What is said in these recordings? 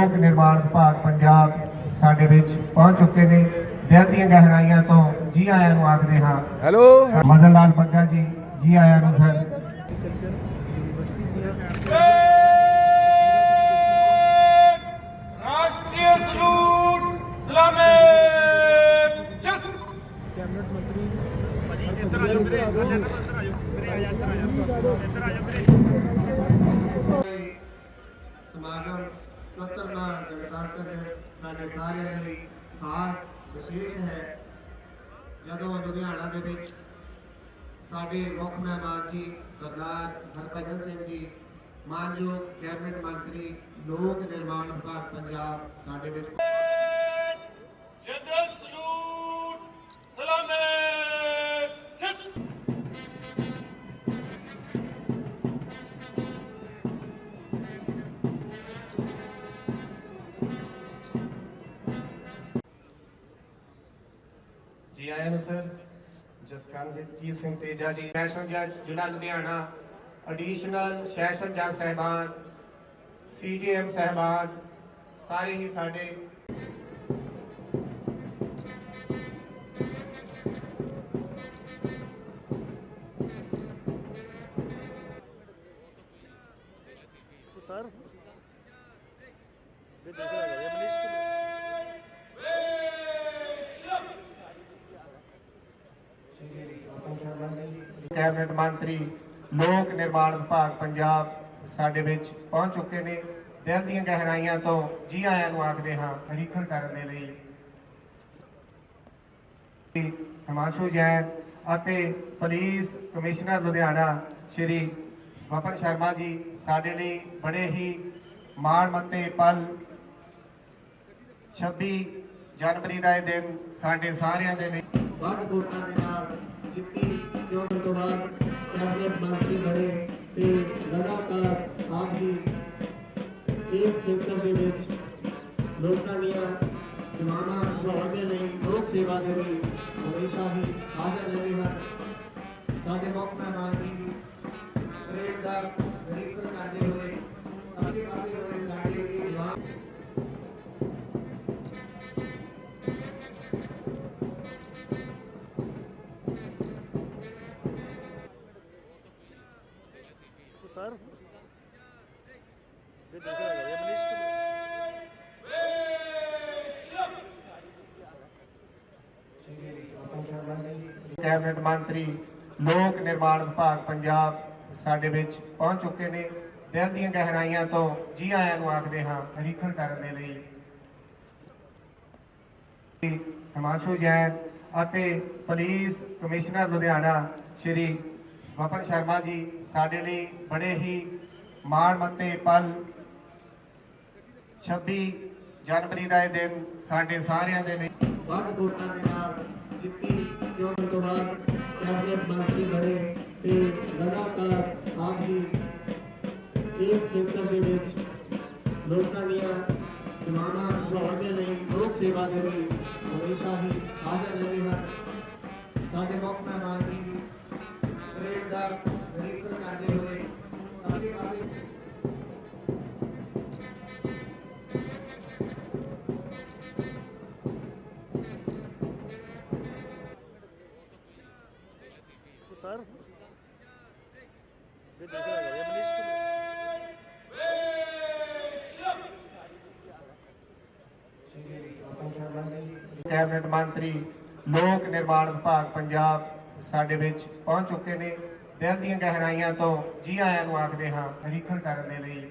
ਲੋਕ ਨਿਰਮਾਣ ਵਿਭਾਗ ਪੰਜਾਬ ਸਾਡੇ ਵਿੱਚ ਪਹੁੰਚ ਚੁੱਕੇ ਨੇ। ਦਿਲ ਦੀਆਂ ਗਹਿਰਾਈਆਂ ਤੋਂ ਜੀ ਆਇਆਂ ਨੂੰ ਆਖਦੇ ਹਾਂ। ਹੈਲੋ। ਮਦਨ ਲਾਲ ਬੱਗਾ ਜੀ ਜੀ ਆਇਆਂ ਨੂੰ ਸਰ। ਰਾਸ਼ਟਰੀ ਸਲੂਟ ਸਲਾਮੇ ਸਾਡੇ ਸਾਰਿਆਂ ਲਈ ਖਾਸ ਵਿਸ਼ੇਸ਼ ਹੈ। ਜਦੋਂ ਲੁਧਿਆਣਾ ਦੇ ਵਿੱਚ ਸਾਡੇ ਮੁੱਖ ਮਹਿਮਾਨ ਜੀ ਸਰਦਾਰ ਹਰਭਜਨ ਸਿੰਘ ਜੀ, ਮਾਨਯੋਗ ਕੈਬਨਿਟ ਮੰਤਰੀ, ਲੋਕ ਨਿਰਮਾਣ ਵਿਭਾਗ ਪੰਜਾਬ ਸਾਡੇ ਵਿੱਚ ਜੀ ਆਇਆਂ ਨੂੰ ਸਰ ਜਸਕਰਨਜੀਤ ਸਿੰਘ ਤੇਜਾ ਜੀ, ਸੈਸ਼ਨ ਜੱਜ ਜ਼ਿਲ੍ਹਾ ਲੁਧਿਆਣਾ ਐਡੀਸ਼ਨਲ ਸੈਸ਼ਨ ਜੱਜ ਸਹਿਬਾਨ ਸੀਜੀਐਮ ਸਹਿਬਾਨ, ਸਾਰੇ ਹੀ ਸਾਡੇ ਸਰ ਵੀ ਦੇਖ। ਰਿਹਾ ਹੈ ਮਨੀਸ਼ ਕਿ ਕੈਬਨਿਟ ਮੰਤਰੀ ਲੋਕ ਨਿਰਮਾਣ ਵਿਭਾਗ ਪੰਜਾਬ ਸਾਡੇ ਵਿੱਚ ਪਹੁੰਚ ਚੁੱਕੇ ਨੇ। ਦਿਲ ਦੀਆਂ ਗਹਿਰਾਈਆਂ ਤੋਂ ਜੀ ਆਇਆਂ ਨੂੰ ਆਖਦੇ ਹਾਂ, ਨਿਰੀਖਣ ਕਰਨ ਦੇ ਲਈ। ਹਿਮਾਂਸ਼ੂ ਜੈਨ ਅਤੇ ਪੁਲਿਸ ਕਮਿਸ਼ਨਰ ਲੁਧਿਆਣਾ, ਸ਼੍ਰੀ ਸਵਪਨ ਸ਼ਰਮਾ ਜੀ, ਸਾਡੇ ਲਈ ਬੜੇ ਹੀ ਮਾਣ ਮੱਤੇ ਪਲ। 26 ਜਨਵਰੀ ਦਾ ਇਹ ਦਿਨ ਸਾਡੇ ਸਾਰਿਆਂ ਦੇ ਲਈ ਵੱਧ ਵੋਟਾਂ ਦੇ ਨਾਲ ਜਿੱਤੀ। ਚੋਣ ਤੋਂ ਬਾਅਦ ਕੈਬਨਿਟ ਮੰਤਰੀ ਬਣੇ ਤੇ ਲਗਾਤਾਰ ਆਪ ਜੀ ਇਸ ਖੇਤਰ ਦੇ ਵਿੱਚ ਲੋਕਾਂ ਦੀਆਂ ਸੇਵਾਵਾਂ ਨਿਭਾਉਣ ਦੇ ਲਈ ਲੋਕ ਸੇਵਾ ਦੇ ਲਈ ਹਮੇਸ਼ਾ ਹੀ ਹਾਜ਼ਰ ਰਹਿੰਦੇ ਹਨ। ਸਾਡੇ ਮੁੱਖ ਮਹਿਮਾਨ ਜੀ, ਪਰੇਡ ਸਰ। ਵੀ ਦੇਖ ਰਿਹਾ ਹੈ ਮਨੀਸ਼ ਕਿ ਕੈਬਨਿਟ ਮੰਤਰੀ, ਲੋਕ ਨਿਰਮਾਣ ਵਿਭਾਗ ਪੰਜਾਬ ਸਾਡੇ ਵਿੱਚ ਪਹੁੰਚ ਚੁੱਕੇ ਨੇ। ਦਿਲ ਦੀਆਂ ਗਹਿਰਾਈਆਂ ਤੋਂ ਜੀ ਆਇਆਂ ਨੂੰ ਆਖਦੇ ਹਾਂ, ਨਿਰੀਖਣ ਕਰਨ ਦੇ ਲਈ। ਹਿਮਾਂਸ਼ੂ ਜੈਨ ਅਤੇ ਪੁਲਿਸ ਕਮਿਸ਼ਨਰ ਲੁਧਿਆਣਾ, ਸ਼੍ਰੀ ਸਵਪਨ ਸ਼ਰਮਾ ਜੀ ਸਾਡੇ ਲਈ ਬੜੇ ਹੀ ਮਾਣ ਮੱਤੇ ਪਲ। 26 ਜਨਵਰੀ ਦਾ ਇਹ ਦਿਨ ਸਾਡੇ ਸਾਰਿਆਂ ਦੇ ਲਈ ਵੱਧ ਵੋਟਾਂ ਦੇ ਨਾਲ ਜਿੱਤੀ। ਚੋਣ ਤੋਂ ਬਾਅਦ ਕੈਬਨਿਟ ਮੰਤਰੀ ਬਣੇ ਤੇ ਲਗਾਤਾਰ ਆਪ ਜੀ ਇਸ ਖੇਤਰ ਦੇ ਵਿੱਚ ਲੋਕਾਂ ਦੀਆਂ ਸੇਵਾਵਾਂ ਨਿਭਾਉਣ ਦੇ ਲਈ, ਲੋਕ ਸੇਵਾ ਦੇ ਲਈ ਹਮੇਸ਼ਾ ਹੀ ਹਾਜ਼ਰ ਰਹਿੰਦੇ ਹਨ। ਸਾਡੇ ਮੁੱਖ ਮਹਿਮਾਨ ਜੀ ਪਰੇਡ ਦਾ ਨਿਰੀਖਣ ਕਰਦੇ ਹੋਏ ਅੱਗੇ ਵਧਦੇ ਸਰ। ਵੀ ਦੇਖ ਰਿਹਾ ਹੈ ਮਨੀਸ਼ ਕਿ ਕੈਬਨਿਟ ਮੰਤਰੀ ਲੋਕ ਨਿਰਮਾਣ ਵਿਭਾਗ ਪੰਜਾਬ। ਸਾਡੇ ਵਿੱਚ ਪਹੁੰਚ ਚੁੱਕੇ ਨੇ। ਦਿਲ ਦੀਆਂ ਗਹਿਰਾਈਆਂ ਤੋਂ ਜੀ ਆਇਆਂ ਨੂੰ ਆਖਦੇ ਹਾਂ, ਨਿਰੀਖਣ ਕਰਨ ਦੇ ਲਈ।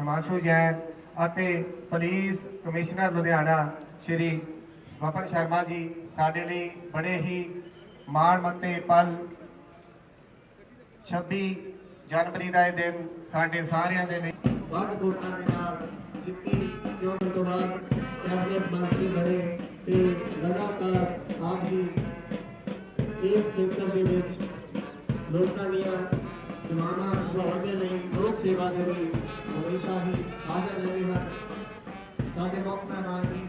ਹਿਮਾਂਸ਼ੂ ਜੈਨ ਅਤੇ ਪੁਲਿਸ ਕਮਿਸ਼ਨਰ ਲੁਧਿਆਣਾ, ਸ਼੍ਰੀ ਸਵਪਨ ਸ਼ਰਮਾ ਜੀ, ਸਾਡੇ ਲਈ ਬੜੇ ਹੀ ਮਾਣ ਮੱਤੇ ਪਲ। 26 ਜਨਵਰੀ ਦਾ ਇਹ ਦਿਨ ਸਾਡੇ ਸਾਰਿਆਂ ਦੇ ਲਈ ਵੱਧ ਵੋਟਾਂ ਦੇ ਨਾਲ ਜਿੱਤੀ ਚੋਣ ਤੋਂ ਬਾਅਦ ਕੈਬਨਿਟ ਮੰਤਰੀ ਬਣੇ। ਤੇ ਲਗਾਤਾਰ ਆਪ ਜੀ ਇਸ ਖੇਤਰ ਦੇ ਵਿੱਚ ਲੋਕਾਂ ਦੀਆਂ ਸੇਵਾਵਾਂ ਨਿਭਾਉਣ ਦੇ ਲਈ ਲੋਕ ਸੇਵਾ ਦੇ ਲਈ ਹਮੇਸ਼ਾ ਹੀ ਹਾਜ਼ਰ ਰਹਿੰਦੇ ਹਨ। ਸਾਡੇ ਮੁੱਖ ਮਹਿਮਾਨ ਜੀ